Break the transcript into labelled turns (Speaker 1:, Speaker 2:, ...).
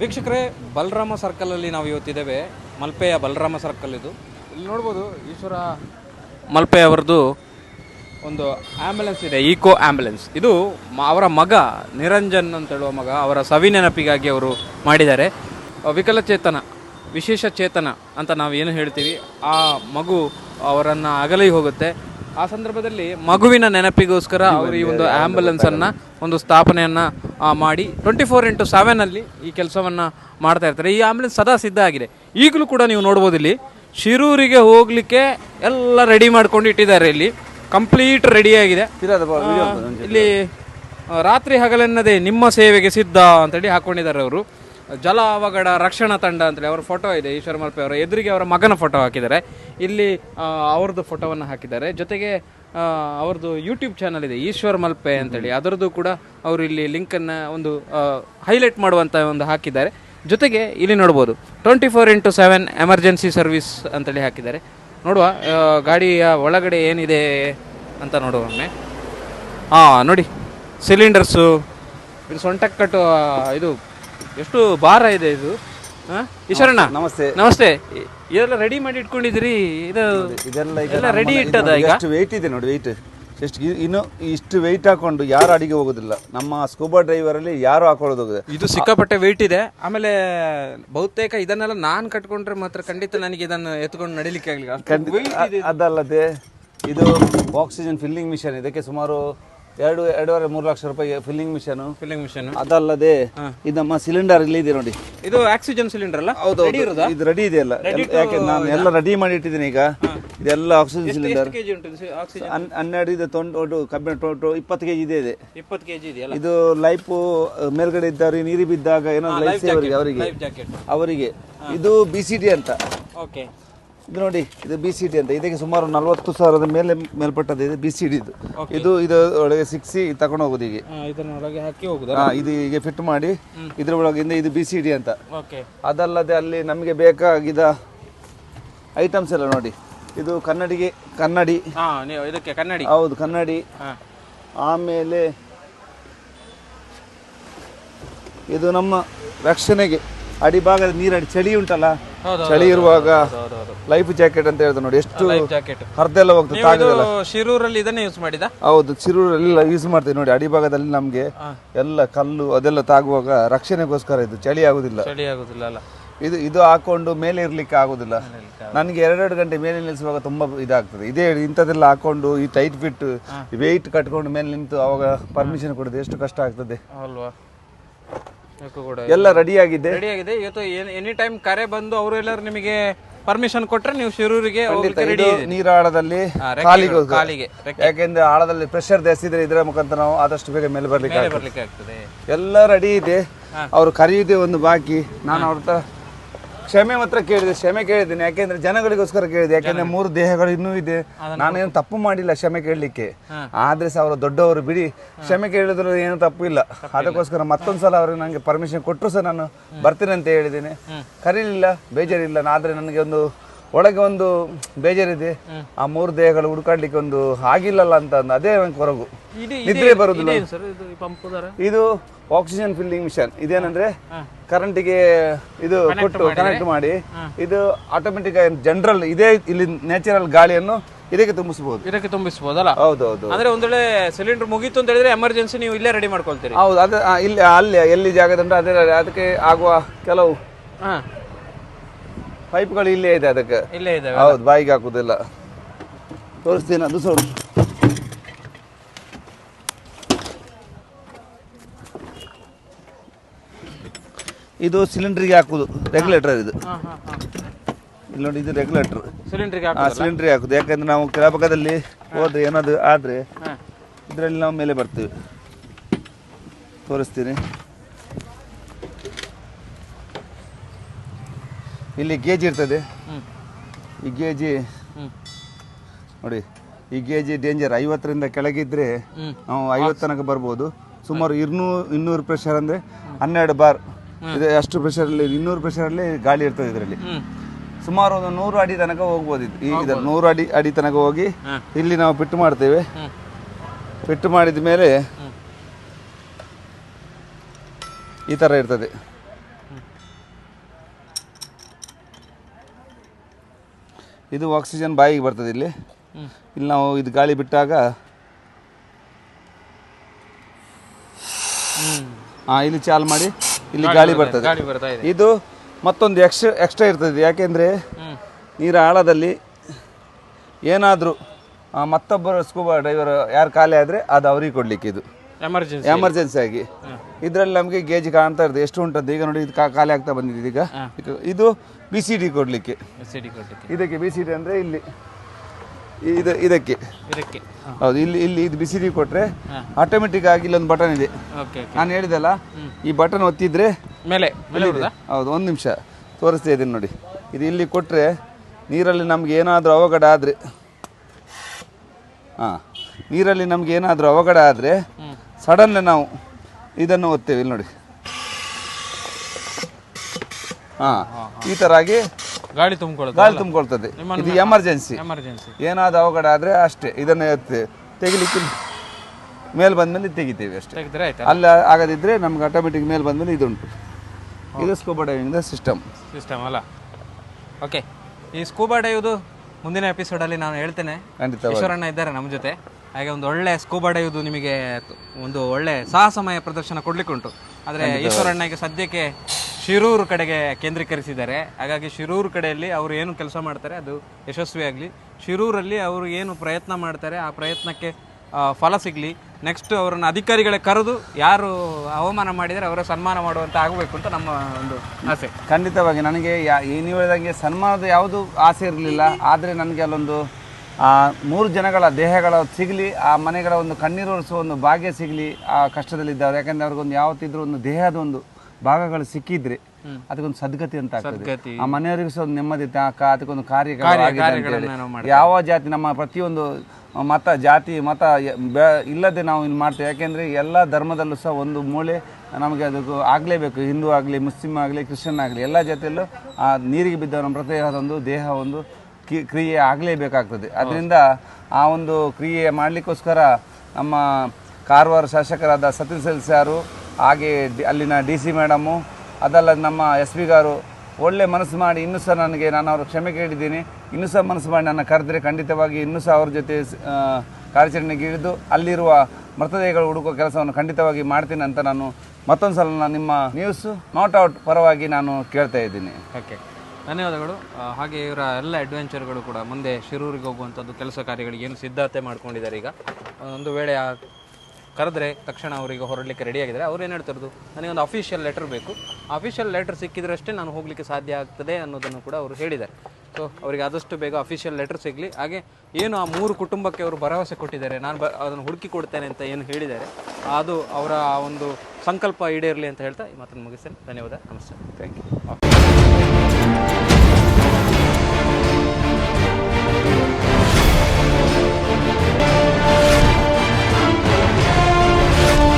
Speaker 1: ವೀಕ್ಷಕರೇ, ಬಲರಾಮ ಸರ್ಕಲಲ್ಲಿ ನಾವು ಇವತ್ತಿದ್ದೇವೆ. ಮಲ್ಪೆಯ ಬಲರಾಮ ಸರ್ಕಲ್ ಇದು. ಇಲ್ಲಿ ನೋಡ್ಬೋದು ಈಶ್ವರ ಮಲ್ಪೆ ಅವರದ್ದು ಒಂದು ಆ್ಯಂಬುಲೆನ್ಸ್ ಇದೆ ಈಕೋ ಆ್ಯಂಬುಲೆನ್ಸ್ ಇದು ಅವರ ಮಗ ನಿರಂಜನ್ ಅಂತ ಹೇಳುವ ಮಗ, ಅವರ ಸವಿ ನೆನಪಿಗಾಗಿ ಅವರು ಮಾಡಿದ್ದಾರೆ. ವಿಕಲಚೇತನ ವಿಶೇಷ ಚೇತನ ಅಂತ ನಾವು ಏನು ಹೇಳ್ತೀವಿ, ಆ ಮಗು ಅವರನ್ನು ಅಗಲಿ ಹೋಗುತ್ತೆ. ಆ ಸಂದರ್ಭದಲ್ಲಿ ಮಗುವಿನ ನೆನಪಿಗೋಸ್ಕರ ಅವರು ಈ ಒಂದು ಆಂಬುಲೆನ್ಸ್ ಅನ್ನ ಒಂದು ಸ್ಥಾಪನೆಯನ್ನ ಮಾಡಿ ಟ್ವೆಂಟಿ ಫೋರ್ ಇಂಟು ಸೆವೆನ್ ಅಲ್ಲಿ ಈ ಕೆಲಸವನ್ನ ಮಾಡ್ತಾ ಇರ್ತಾರೆ. ಈ ಆಂಬುಲೆನ್ಸ್ ಸದಾ ಸಿದ್ಧ ಆಗಿದೆ. ಈಗಲೂ ಕೂಡ ನೀವು ನೋಡ್ಬೋದು ಇಲ್ಲಿ ಶಿರೂರಿಗೆ ಹೋಗ್ಲಿಕ್ಕೆ ಎಲ್ಲ ರೆಡಿ ಮಾಡ್ಕೊಂಡು ಇಟ್ಟಿದ್ದಾರೆ ಇಲ್ಲಿ. ಕಂಪ್ಲೀಟ್ ರೆಡಿ ಆಗಿದೆ. ಇಲ್ಲಿ ರಾತ್ರಿ ಹಗಲೆನ್ನದೇ ನಿಮ್ಮ ಸೇವೆಗೆ ಸಿದ್ಧ ಅಂತೇಳಿ ಹಾಕೊಂಡಿದ್ದಾರೆ ಅವರು. ಜಲ ಅವಘಡ ರಕ್ಷಣಾ ತಂಡ ಅಂತೇಳಿ ಅವರ ಫೋಟೋ ಇದೆ, ಈಶ್ವರ ಮಲ್ಪೆ ಅವರ ಎದುರಿಗೆ ಅವರ ಮಗನ ಫೋಟೋ ಹಾಕಿದ್ದಾರೆ. ಇಲ್ಲಿ ಅವ್ರದ್ದು ಫೋಟೋವನ್ನು ಹಾಕಿದ್ದಾರೆ. ಜೊತೆಗೆ ಅವ್ರದ್ದು ಯೂಟ್ಯೂಬ್ ಚಾನಲ್ ಇದೆ, ಈಶ್ವರ್ ಮಲ್ಪೆ ಅಂತೇಳಿ ಅದರದ್ದು ಕೂಡ ಅವರು ಇಲ್ಲಿ ಲಿಂಕನ್ನು ಒಂದು ಹೈಲೈಟ್ ಮಾಡುವಂಥ ಒಂದು ಹಾಕಿದ್ದಾರೆ. ಜೊತೆಗೆ ಇಲ್ಲಿ ನೋಡ್ಬೋದು twenty four into seven emergency service ಅಂತೇಳಿ ಹಾಕಿದ್ದಾರೆ. ನೋಡುವ ಗಾಡಿಯ ಒಳಗಡೆ ಏನಿದೆ ಅಂತ ನೋಡುವ ಒಮ್ಮೆ. ಹಾಂ ನೋಡಿ ಸಿಲಿಂಡರ್ಸು ಇದು ಸೊಂಟಕ್ಕೆ ಕಟ್ಟುವ ಇದು ಎಷ್ಟು ಭಾರ ಇದೆ ಇದು? ಈಶ್ವರಣ್ಣ
Speaker 2: ನಮಸ್ತೆ.
Speaker 1: ನಮಸ್ತೆ. ಇದೆಲ್ಲ ರೆಡಿ ಮಾಡಿ ಇಟ್ಕೊಂಡಿದ್ರಿ ಇದು
Speaker 2: ಇದೆಲ್ಲ
Speaker 1: ಎಲ್ಲ ರೆಡಿ ಇಟ್ಟದ ಈಗ?
Speaker 2: ಎಷ್ಟು ವೆಯ್ಟ್ ಇದೆ ನೋಡಿ ವೆಯ್ಟ್ ಎಷ್ಟು ಇನ್ನು ಇಷ್ಟು ವೆಯ್ಟ್ ಹಾಕೊಂಡು ಯಾರು ಅಡಿಗೆ ಹೋಗೋದಿಲ್ಲ. ನಮ್ಮ ಸ್ಕೂಬಾ ಡ್ರೈವರಲ್ಲಿ ಯಾರು ಹಾಕೊಳ್ಳೋದು ಹೋಗುದು
Speaker 1: ಇದು ಸಿಕ್ಕಾಪಟ್ಟೆ ವೆಯ್ಟ್ ಇದೆ. ಆಮೇಲೆ ಬಹುತೇಕ ಇದನ್ನೆಲ್ಲ ನಾನು ಕಟ್ಕೊಂಡ್ರೆ ಮಾತ್ರ ಖಂಡಿತ ನನಗೆ ಇದನ್ನು ಎತ್ಕೊಂಡು ನಡಿಲಿಕ್ಕೆ ಆಗಲಿಲ್ಲ.
Speaker 2: ಅದಲ್ಲದೆ ಇದು ಆಕ್ಸಿಜನ್ ಫಿಲ್ಲಿಂಗ್ ಮಿಷನ್ ಇದಕ್ಕೆ ಸುಮಾರು ಎರಡು ಎರಡೂವರೆ ಮೂರು ಲಕ್ಷ ರೂಪಾಯಿ ಫಿಲ್ಲಿಂಗ್ ಮಿಷನ್
Speaker 1: ಫಿಲ್ಲಿಂಗ್ ಮಿಷನ್
Speaker 2: ಅದಲ್ಲದೆ ಇದು ನಮ್ಮ ಸಿಲಿಂಡರ್ ಇಲ್ಲಿ ಇದೆ ನೋಡಿ.
Speaker 1: ಇದು ಆಕ್ಸಿಜನ್ ಸಿಲಿಂಡರ್ ಅಲ್ಲ?
Speaker 2: ಹೌದು ಇದು ರೆಡಿ ಇದೆ ಅಲ್ಲ ಯಾಕೆ ನಾನು ಎಲ್ಲ ರೆಡಿ ಮಾಡಿ ಇಟ್ಟಿದ್ದೀನಿ ಈಗ ಇದೆಲ್ಲ ಆಕ್ಸಿಜನ್ ಸಿಲಿಂಡರ್ ಹನ್ನೆರಡು ಇದೆ ತೊಂಡು ಕಬ್ಬಿಣ ಟೊಟ್ಟು ಇಪ್ಪತ್ತು ಕೆಜಿ ಇದೆ ಇದೆ.
Speaker 1: ಇಪ್ಪತ್ತು ಕೆಜಿ ಇದೆಯಲ್ಲ
Speaker 2: ಇದು ಲೈಫ್ ಮೇಲ್ಗಡೆ ಇದ್ದವ್ರಿಗೆ ನೀರು ಬಿದ್ದಾಗ ಏನೋ ಲೈಫ್ ಸೇವರಿಗೆ ಅವರಿಗೆ ಅವರಿಗೆ. ಇದು ಬಿ ಸಿ ಡಿ ಅಂತ.
Speaker 1: ಓಕೆ
Speaker 2: ಇದು ನೋಡಿ ಇದು ಬಿ ಸಿ ಡಿ ಅಂತ. ಇದಕ್ಕೆ ಸುಮಾರು ನಲವತ್ತು ಸಾವಿರದ ಮೇಲೆ ಮೇಲ್ಪಟ್ಟದ್ದು ಇದು ಬಿ ಸಿ ಡಿ ಇದು. ಇದು ಇದು ಒಳಗೆ ಸಿಕ್ಸಿ ತಗೊಂಡು ಹೋಗೋದು
Speaker 1: ಈಗ ಹಾಕಿ ಹೋಗುದಾ?
Speaker 2: ಹಾ, ಇದು ಈಗ ಫಿಟ್ ಮಾಡಿ ಇದ್ರ ಒಳಗಿಂದ ಇದು ಬಿ ಸಿ ಡಿ ಅಂತ.
Speaker 1: ಓಕೆ
Speaker 2: ಅದಲ್ಲದೆ ಅಲ್ಲಿ ನಮಗೆ ಬೇಕಾಗಿದ ಐಟಮ್ಸ್ ಎಲ್ಲ ನೋಡಿ. ಇದು ಕನ್ನಡಿಗೆ ಕನ್ನಡಿ.
Speaker 1: ಹಾ ನೀವು ಇದಕ್ಕೆ ಕನ್ನಡಿ.
Speaker 2: ಹೌದು ಕನ್ನಡಿ.
Speaker 1: ಹಾ.
Speaker 2: ಆಮೇಲೆ ಇದು ನಮ್ಮ ರಕ್ಷಣೆಗೆ. ಅಡಿಭಾಗದ ನೀರಡಿ ಚಳಿ ಉಂಟಲ್ಲ? ಚಳಿ ಇರುವಾಗ ಲೈಫ್ ಜಾಕೆಟ್ ಅಂತ ಹೇಳ್ತಾರೆ ನೋಡಿ ಎಷ್ಟು ಹರ್ದೆಲ್ಲ ಹೋಗ್ತದೆ
Speaker 1: ಶಿರೂರಲ್ಲಿ ಇದನ್ನೇ ಯೂಸ್ ಮಾಡಿದ?
Speaker 2: ಹೌದು ಶಿರೂರಲ್ಲಿ ಯೂಸ್ ಮಾಡ್ತೀವಿ ನೋಡಿ ಅಡಿಭಾಗದಲ್ಲಿ ನಮಗೆ ಎಲ್ಲ ಕಲ್ಲು ಅದೆಲ್ಲ ತಾಗುವಾಗ ರಕ್ಷಣೆಗೋಸ್ಕರ ಇದು ಚಳಿ ಆಗುದಿಲ್ಲ.
Speaker 1: ಚಳಿ ಆಗುದಿಲ್ಲ ಅಲ್ಲ.
Speaker 2: ಇದು ಇದು ಹಾಕೊಂಡು ಮೇಲೆ ಇರ್ಲಿಕ್ಕೆ ಆಗುದಿಲ್ಲ. ನನಗೆ ಎರಡೆರಡು ಗಂಟೆ ಮೇಲೆ ನಿಲ್ಲಿಸುವಾಗ ತುಂಬಾ ಇದಾಗ್ತದೆ. ಇದೇ ಇಂಥದ್ದೆಲ್ಲ ಹಾಕೊಂಡು ಈ ಟೈಟ್ ಫಿಟ್ ವೆಯ್ಟ್ ಕಟ್ಕೊಂಡು ಮೇಲೆ ನಿಂತು ಅವಾಗ ಪರ್ಮಿಷನ್ ಕೊಡೋದು ಎಷ್ಟು ಕಷ್ಟ ಆಗ್ತದೆ.
Speaker 1: ಅಲ್ವಾ?
Speaker 2: ಎಲ್ಲ ರೆಡಿ ಆಗಿದೆ
Speaker 1: ರೆಡಿ ಆಗಿದೆ ಇವತ್ತು ಎನಿ ಟೈಮ್ ಕರೆ ಬಂದು ಅವರು ಎಲ್ಲರೂ ನಿಮಗೆ ಪರ್ಮಿಷನ್ ಕೊಟ್ರೆ ನೀವು ಶಿರೂರಿಗೆ ರೆಡಿ
Speaker 2: ಇದು ನೀರಾಳದಲ್ಲಿ ಕಾಲಿಗೆ ಯಾಕೆಂದ್ರೆ ಆಳದಲ್ಲಿ ಪ್ರೆಷರ್ ಜಾಸ್ತಿ ಇದ್ರೆ ಇದರ ಮುಖಾಂತರ ನಾವು ಆದಷ್ಟು ಬೇಗ ಮೇಲೆ ಬರ್ಲಿಕ್ಕೆ ಆಗ್ತದೆ. ಎಲ್ಲ ರೆಡಿ ಇದೆ. ಅವ್ರು ಕರೆಯುವುದೇ ಒಂದು ಬಾಕಿ. ನಾನು ಅವ್ರ ಕ್ಷಮೆ ಮಾತ್ರ ಕೇಳಿದೆ ಕ್ಷಮೆ ಕೇಳಿದ್ದೀನಿ. ಯಾಕೆಂದ್ರೆ ಜನಗಳಿಗೋಸ್ಕರ ಕೇಳಿದೆ ಯಾಕೆಂದ್ರೆ ಮೂರು ದೇಹಗಳು ಇನ್ನೂ ಇದೆ. ನಾನೇನು ತಪ್ಪು ಮಾಡಿಲ್ಲ ಕ್ಷಮೆ ಕೇಳಲಿಕ್ಕೆ. ಆದ್ರೆ ಸಹ ಅವರು ದೊಡ್ಡವರು ಬಿಡಿ ಕ್ಷಮೆ ಕೇಳಿದ್ರು ಏನು ತಪ್ಪು ಇಲ್ಲ. ಅದಕ್ಕೋಸ್ಕರ ಮತ್ತೊಂದು ಸಲ ಅವ್ರಿಗೆ ನನಗೆ ಪರ್ಮಿಷನ್ ಕೊಟ್ಟರು ಸಹ ನಾನು ಬರ್ತೀನಿ ಅಂತ ಹೇಳಿದ್ದೀನಿ. ಕರೀಲಿಲ್ಲ ಬೇಜಾರಿಲ್ಲ. ಆದ್ರೆ ನನಗೆ ಒಂದು ಒಳಗೆ ಒಂದು ಬೇಜಾರಿದೆ. ಆ ಮೂರು ದೇಹಗಳು ಹುಡುಕಾಡ್ಲಿಕ್ಕೆ ಒಂದು ಆಗಿಲ್ಲಲ್ಲ ಅಂತ ಅಂದು. ಅದೇ ನಂಗೆ ಹೊರಗು ನಿದ್ರೆ ಬರುದಿಲ್ಲ.
Speaker 1: ಇದು
Speaker 2: ಆಕ್ಸಿಜನ್ ಫಿಲ್ಲಿಂಗ್ ಮಿಷನ್ ಇದೇನಂದ್ರೆ ಕರೆಂಟಿಗೆ ಇದು ಕೊಟ್ಟು ಕನೆಕ್ಟ್ ಮಾಡಿ ಇದು ಆಟೋಮೆಟಿಕ್ ಜನರಲ್ ಇದೇ ಇಲ್ಲಿ ನ್ಯಾಚುರಲ್ ಗಾಳಿಯನ್ನು ಇದಕ್ಕೆ ತುಂಬಿಸಬಹುದು
Speaker 1: ಇದಕ್ಕೆ ತುಂಬಿಸಬಹುದಲ್ಲ
Speaker 2: ಹೌದು ಹೌದು
Speaker 1: ಅಂದ್ರೆ ಒಂದ್ ವೇಳೆ ಸಿಲಿಂಡರ್ ಮುಗೀತು ಅಂತ ಹೇಳಿದ್ರೆ ಎಮರ್ಜೆನ್ಸಿ ನೀವು ಇಲ್ಲೇ ರೆಡಿ ಮಾಡ್ಕೊಳ್ತೀರಿ.
Speaker 2: ಹೌದು ಅದು ಇಲ್ಲಿ ಅಲ್ಲಿ ಎಲ್ಲಿ ಜಾಗದಂದ್ರೆ ಅದೇ ಅದಕ್ಕೆ ಆಗುವ ಕೆಲವು ಪೈಪ್ಗಳು ಇಲ್ಲೇ ಇದೆ ಅದಕ್ಕೆ.
Speaker 1: ಇಲ್ಲೇ ಇದೆ
Speaker 2: ಹೌದು ಬಾಯಿಗೆ ಹಾಕುದಿಲ್ಲ. ತೋರಿಸ್ತೀನಿ ಅದು ಸೌಂಡ್. ಇದು ಸಿಲಿಂಡ್ರಿಗೆ ಹಾಕುದು ರೆಗ್ಯುಲೇಟರ್ ಇದು. ಇಲ್ಲಿ ನೋಡಿ ಇದು ರೆಗ್ಯುಲೇಟರ್
Speaker 1: ಸಿಲಿಂಡ್ರಿಗೆ
Speaker 2: ಸಿಲಿಂಡ್ರಿಗೆ ಹಾಕುದು. ಯಾಕಂದ್ರೆ ನಾವು ಕೆಳಭಾಗದಲ್ಲಿ ಹೋದ್ರೆ ಏನಾದ್ರು ಆದ್ರೆ ಇದರಲ್ಲಿ ನಾವು ಮೇಲೆ ಬರ್ತೀವಿ. ತೋರಿಸ್ತೀನಿ. ಇಲ್ಲಿ ಗೇಜ್ ಇರ್ತದೆ. ಈ ಗೇಜಿ ನೋಡಿ ಈ ಗೇಜಿ ಡೇಂಜರ್ ಐವತ್ತರಿಂದ ಕೆಳಗಿದ್ರೆ. ನಾವು ಐವತ್ತು ತನಕ ಬರ್ಬೋದು. ಸುಮಾರು ಇನ್ನೂರು ಇನ್ನೂರು ಪ್ರೆಷರ್ ಅಂದ್ರೆ ಹನ್ನೆರಡು ಬಾರ್ ಇದು ಅಷ್ಟು ಪ್ರೆಷರಲ್ಲಿ ಇನ್ನೂರು ಪ್ರೆಷರಲ್ಲಿ ಗಾಳಿ ಇರ್ತದೆ ಇದರಲ್ಲಿ. ಸುಮಾರು ಒಂದು ನೂರು ಅಡಿ ತನಕ ಹೋಗ್ಬೋದು ಇದು. ಈ ಇದು ನೂರು ಅಡಿ ಅಡಿ ತನಕ ಹೋಗಿ ಇಲ್ಲಿ ನಾವು ಫಿಟ್ ಮಾಡ್ತೇವೆ.
Speaker 1: ಪಿಟ್ಟು
Speaker 2: ಫಿಟ್ ಮಾಡಿದ ಮೇಲೆ ಈ ಥರ ಇರ್ತದೆ. ಇದು ಆಕ್ಸಿಜನ್ ಬಾಯಿಗೆ ಬರ್ತದೆ ಇಲ್ಲಿ. ಇಲ್ಲಿ ನಾವು ಇದು ಗಾಳಿ ಬಿಟ್ಟಾಗ ಹಾ ಇಲ್ಲಿ ಚಾಲ್ ಮಾಡಿ ಇಲ್ಲಿ ಗಾಳಿ ಬರ್ತದೆ
Speaker 1: ಇದೆ.
Speaker 2: ಮತ್ತೊಂದು ಎಕ್ಸ್ಟ್ರಾ ಎಕ್ಸ್ಟ್ರಾ ಇರ್ತದೆ. ಯಾಕೆಂದರೆ ನೀರ ಆಳದಲ್ಲಿ ಏನಾದರೂ ಮತ್ತೊಬ್ಬರು ಸ್ಕೂಬಾ ಡ್ರೈವರ್ ಯಾರು ಖಾಲಿ ಆದರೆ ಅದು ಅವ್ರಿಗೆ ಕೊಡಲಿಕ್ಕೆ ಇದು.
Speaker 1: ಎಮರ್ಜೆನ್ಸಿ
Speaker 2: ಎಮರ್ಜೆನ್ಸಿ ಆಗಿ. ಇದರಲ್ಲಿ ನಮಗೆ ಗೇಜ್ ಕಾಣ್ತಾ ಇರ್ತದೆ ಎಷ್ಟು ಉಂಟದ್ದು ಈಗ ನೋಡಿ ಇದು ಕಾ- ಖಾಲಿ ಆಗ್ತಾ ಬಂದಿದೆ ಈಗ. ಇದು- ಬಿ ಸಿ ಡಿ ಕೊಡಲಿಕ್ಕೆ.
Speaker 1: ಸಿಡಿ
Speaker 2: ಇದಕ್ಕೆ ಬಿ ಸಿ ಡಿ ಅಂದರೆ ಇಲ್ಲಿ ಇದು ಇದಕ್ಕೆ.
Speaker 1: ಇದಕ್ಕೆ
Speaker 2: ಹೌದು ಇಲ್ಲಿ ಇಲ್ಲಿ ಇದು ಬಿ ಸಿ ಡಿ ಕೊಟ್ಟರೆ ಆಟೋಮೆಟಿಕ್ ಆಗಿ ಇಲ್ಲೊಂದು ಬಟನ್ ಇದೆ.
Speaker 1: ಓಕೆ
Speaker 2: ನಾನು ಹೇಳಿದಲ್ಲ ಈ ಬಟನ್ ಒತ್ತಿದ್ರೆ
Speaker 1: ಮೇಲೆ
Speaker 2: ಹೌದು ಒಂದು ನಿಮಿಷ. ತೋರಿಸ್ತಾ ಇದ್ದೀನಿ ನೋಡಿ. ಇದು ಇಲ್ಲಿ ಕೊಟ್ಟರೆ ನೀರಲ್ಲಿ ನಮ್ಗೆ ಏನಾದರೂ ಅವಘಡ ಆದರೆ ಹಾಂ ನೀರಲ್ಲಿ ನಮ್ಗೆ ಏನಾದರೂ ಅವಘಡ ಆದರೆ ಸಡನ್ ನಾವು ಇದನ್ನು ಒತ್ತೇವೆ. ಇಲ್ಲಿ ನೋಡಿ. ಹಾಂ ಈ ಥರ ಆಗಿ
Speaker 1: ಗಾಡಿ ತುಂಬಿಕೊಳ್ಳೋದು
Speaker 2: ಗಾಳಿ ತುಂಬಿಕೊಳ್ತದೆ. ಇದು ಎಮರ್ಜೆನ್ಸಿ
Speaker 1: ಎಮರ್ಜೆನ್ಸಿ
Speaker 2: ಏನಾದರೂ ಅವಘಡ ಆದರೆ ಅಷ್ಟೇ. ಇದನ್ನ ಎತ್ತೆ ತೆಗಿಲಿಕ್ಕೆ ಮೇಲೆ ಬಂದಮೇಲೆ ತೆಗಿತೇವೆ ಅಷ್ಟೇ.
Speaker 1: ತೆಗೆದ್ರೆ
Speaker 2: ಅಲ್ಲಿ ಆಗದಿದ್ದರೆ ನಮ್ಗೆ ಆಟೋಮೆಟಿಕ್ ಮೇಲೆ ಬಂದಮೇಲೆ ಇದುಂಟು. ಇದು ಸ್ಕೂಬಾ ಡೈವಿಂಗ್ ಸಿಸ್ಟಮ್
Speaker 1: ಸಿಸ್ಟಮ್ ಅಲ್ಲ? ಓಕೆ ಈ ಸ್ಕೂಬಾ ಡೈವ್ದು ಮುಂದಿನ ಎಪಿಸೋಡಲ್ಲಿ ನಾನು ಹೇಳ್ತೇನೆ.
Speaker 2: ಖಂಡಿತ
Speaker 1: ಈಶ್ವರಣ್ಣ ಇದ್ದಾರೆ ನಮ್ಮ ಜೊತೆ. ಹಾಗೆ ಒಂದು ಒಳ್ಳೆ ಸ್ಕೂಬಾ ಡೈವ್ದು ನಿಮಗೆ ಒಂದು ಒಳ್ಳೆ ಸಾಹಸಮಯ ಪ್ರದರ್ಶನ ಕೊಡ್ಲಿಕ್ಕೆ ಉಂಟು ಆದರೆ ಈಶ್ವರಣ್ಣ ಈಗ ಸದ್ಯಕ್ಕೆ ಶಿರೂರು ಕಡೆಗೆ ಕೇಂದ್ರೀಕರಿಸಿದ್ದಾರೆ. ಹಾಗಾಗಿ ಶಿರೂರು ಕಡೆಯಲ್ಲಿ ಅವರು ಏನು ಕೆಲಸ ಮಾಡ್ತಾರೆ ಅದು ಯಶಸ್ವಿಯಾಗಲಿ ಶಿರೂರಲ್ಲಿ ಅವರು ಏನು ಪ್ರಯತ್ನ ಮಾಡ್ತಾರೆ ಆ ಪ್ರಯತ್ನಕ್ಕೆ ಫಲ ಸಿಗಲಿ. ನೆಕ್ಸ್ಟ್ ಅವರನ್ನು ಅಧಿಕಾರಿಗಳೇ ಕರೆದು ಯಾರು ಅವಮಾನ ಮಾಡಿದರೆ ಅವರ ಸನ್ಮಾನ ಮಾಡುವಂತ ಆಗಬೇಕು ಅಂತ ನಮ್ಮ ಒಂದು ಆಸೆ.
Speaker 2: ಖಂಡಿತವಾಗಿ ನನಗೆ ಯಾ ಏನು ನೀವು ಹೇಳಿದಂಗೆ ಸನ್ಮಾನದ ಯಾವುದು ಆಸೆ ಇರಲಿಲ್ಲ. ಆದರೆ ನನಗೆ ಅಲ್ಲೊಂದು ಆ, ಮೂರು ಜನಗಳ ದೇಹಗಳ ಸಿಗಲಿ ಆ ಮನೆಗಳ ಒಂದು ಕಣ್ಣೀರು ಒರೆಸುವ ಒಂದು ಭಾಗ್ಯ ಸಿಗಲಿ ಆ ಕಷ್ಟದಲ್ಲಿದ್ದವರು ಯಾಕಂದ್ರೆ ಅವ್ರಿಗೊಂದು ಯಾವತ್ತಿದ್ರೂ ಒಂದು ದೇಹದ ಒಂದು ಭಾಗಗಳು ಸಿಕ್ಕಿದ್ರೆ ಅದಕ್ಕೊಂದು ಸದ್ಗತಿ ಅಂತ ಆಗ್ತದೆ. ಆ ಮನೆಯವರಿಗೂ ಸಹ ಒಂದು ನೆಮ್ಮದಿ ತಾಕ ಅದಕ್ಕೊಂದು ಕಾರ್ಯ. ಯಾವ ಜಾತಿ ನಮ್ಮ ಪ್ರತಿಯೊಂದು ಮತ ಜಾತಿ ಮತ ಇಲ್ಲದೆ ನಾವು ಇನ್ನು ಮಾಡ್ತೇವೆ. ಯಾಕೆಂದರೆ ಎಲ್ಲ ಧರ್ಮದಲ್ಲೂ ಸಹ ಒಂದು ಮೂಳೆ ನಮಗೆ ಅದಕ್ಕೂ ಆಗಲೇಬೇಕು. ಹಿಂದೂ ಆಗಲಿ ಮುಸ್ಲಿಂ ಆಗಲಿ ಕ್ರಿಶ್ಚಿಯನ್ ಆಗಲಿ ಎಲ್ಲ ಜಾತಿಯಲ್ಲೂ ಆ ನೀರಿಗೆ ಬಿದ್ದವರ ಪ್ರತ್ಯೇಕದ ಒಂದು ದೇಹ ಒಂದು ಕ್ರಿಯೆ ಆಗಲೇಬೇಕಾಗ್ತದೆ. ಅದರಿಂದ ಆ ಒಂದು ಕ್ರಿಯೆ ಮಾಡಲಿಕ್ಕೋಸ್ಕರ ನಮ್ಮ ಕಾರವಾರ ಶಾಸಕರಾದ ಸತೀಶ್ ಸೆಲ್ ಸಾರು ಹಾಗೆ ಅಲ್ಲಿನ ಡಿ ಸಿ ಮೇಡಮು ಅದಲ್ಲದೆ ನಮ್ಮ ಎಸ್ ಪಿ ಗಾರು ಒಳ್ಳೆ ಮನಸ್ಸು ಮಾಡಿ ಇನ್ನೂ ಸಹ ನನಗೆ ನಾನು ಅವ್ರಿಗೆ ಕ್ಷಮೆ ಕೇಳಿದ್ದೀನಿ. ಇನ್ನೂ ಸಹ ಮನಸ್ಸು ಮಾಡಿ ನನ್ನ ಕರೆದ್ರೆ ಖಂಡಿತವಾಗಿ ಇನ್ನೂ ಸಹ ಅವ್ರ ಜೊತೆ ಕಾರ್ಯಾಚರಣೆಗೆ ಇಳಿದು ಅಲ್ಲಿರುವ ಮೃತದೇಹಗಳು ಹುಡುಕುವ ಕೆಲಸವನ್ನು ಖಂಡಿತವಾಗಿ ಮಾಡ್ತೀನಿ ಅಂತ ನಾನು ಮತ್ತೊಂದು ಸಲ ನಾನು ನಿಮ್ಮ ನ್ಯೂಸ್ ನಾಟ್ ಔಟ್ ಪರವಾಗಿ ನಾನು ಕೇಳ್ತಾ ಇದ್ದೀನಿ.
Speaker 1: ಓಕೆ ಧನ್ಯವಾದಗಳು. ಹಾಗೆ ಇವರ ಎಲ್ಲ ಅಡ್ವೆಂಚರ್ಗಳು ಕೂಡ ಮುಂದೆ ಶಿರೂರಿಗೆ ಹೋಗುವಂಥದ್ದು ಕೆಲಸ ಕಾರ್ಯಗಳಿಗೆ ಏನು ಸಿದ್ಧತೆ ಮಾಡ್ಕೊಂಡಿದ್ದಾರೆ ಈಗ. ಒಂದು ವೇಳೆ ಆ ಕರೆದ್ರೆ ತಕ್ಷಣ ಅವರಿಗೆ ಹೊರಡಲಿಕ್ಕೆ ರೆಡಿ ಆಗಿದ್ದಾರೆ. ಅವ್ರು ಏನು ಹೇಳ್ತಿರೋದು? ನನಗೆ ಒಂದು ಅಫಿಷಿಯಲ್ ಲೆಟರ್ ಬೇಕು. ಅಫಿಷಿಯಲ್ ಲೆಟರ್ ಸಿಕ್ಕಿದ್ರಷ್ಟೇ ನಾನು ಹೋಗಲಿಕ್ಕೆ ಸಾಧ್ಯ ಆಗ್ತದೆ ಅನ್ನೋದನ್ನು ಕೂಡ ಅವರು ಹೇಳಿದ್ದಾರೆ. ಸೊ ಅವರಿಗೆ ಆದಷ್ಟು ಬೇಗ ಅಫಿಷಿಯಲ್ ಲೆಟರ್ ಸಿಗಲಿ. ಹಾಗೆ ಏನು ಆ ಮೂರು ಕುಟುಂಬಕ್ಕೆ ಅವರು ಭರವಸೆ ಕೊಟ್ಟಿದ್ದಾರೆ, ನಾನು ಬ, ಅದನ್ನು ಹುಡುಕಿ ಕೊಡ್ತೇನೆ ಅಂತ ಏನು ಹೇಳಿದ್ದಾರೆ, ಅದು ಅವರ ಒಂದು ಸಂಕಲ್ಪ ಈಡೇರಲಿ ಅಂತ ಹೇಳ್ತಾ ಈ ಮಾತನ್ನು ಮುಗಿಸ್ತೇನೆ. ಧನ್ಯವಾದ. ನಮಸ್ತೆ.
Speaker 2: Thank you Thank you